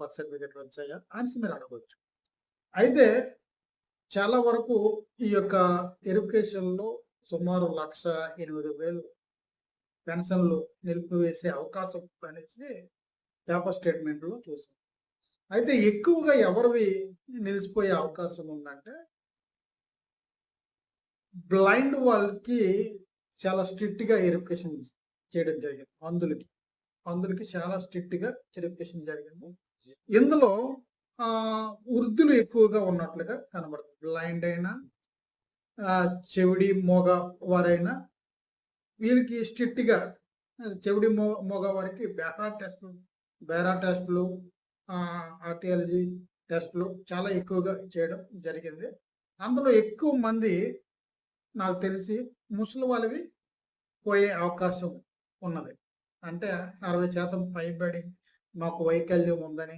Birth సర్టిఫికెట్లు వచ్చాయా అనేసి మీరు అడగవచ్చు అయితే చాలా వరకు ఈ యొక్క ఎడ్యుకేషన్లో సుమారు లక్ష ఎనిమిది వేలు పెన్షన్లు నిలిపివేసే అవకాశం అనేసి పేపర్ స్టేట్మెంట్లో చూసాం. అయితే ఎక్కువగా ఎవరివి నిలిచిపోయే అవకాశం ఉందంటే బ్లైండ్ వాళ్ళకి చాలా స్ట్రిక్ట్గా ఎడ్యుకేషన్ చేయడం జరిగింది. అందులకి అందులకి చాలా స్ట్రిక్ట్గా ఎడ్యుకేషన్ జరిగింది. ఇందులో వృద్ధులు ఎక్కువగా ఉన్నట్లుగా కనబడుతుంది. బ్లైండ్ అయినా చెవిడి మోగ వారైనా వీళ్ళకి స్ట్రిక్ట్గా చెవిడి మో మొగ వారికి బేరా టెస్టులు బేరా టెస్టులు ఆర్టియాలజీ టెస్టులు చాలా ఎక్కువగా చేయడం జరిగింది. అందులో ఎక్కువ మంది నాకు తెలిసి ముసలి వాళ్ళవి పోయే అవకాశం ఉన్నది. అంటే అరవై శాతం పైబడి మాకు వైకల్యం ఉందని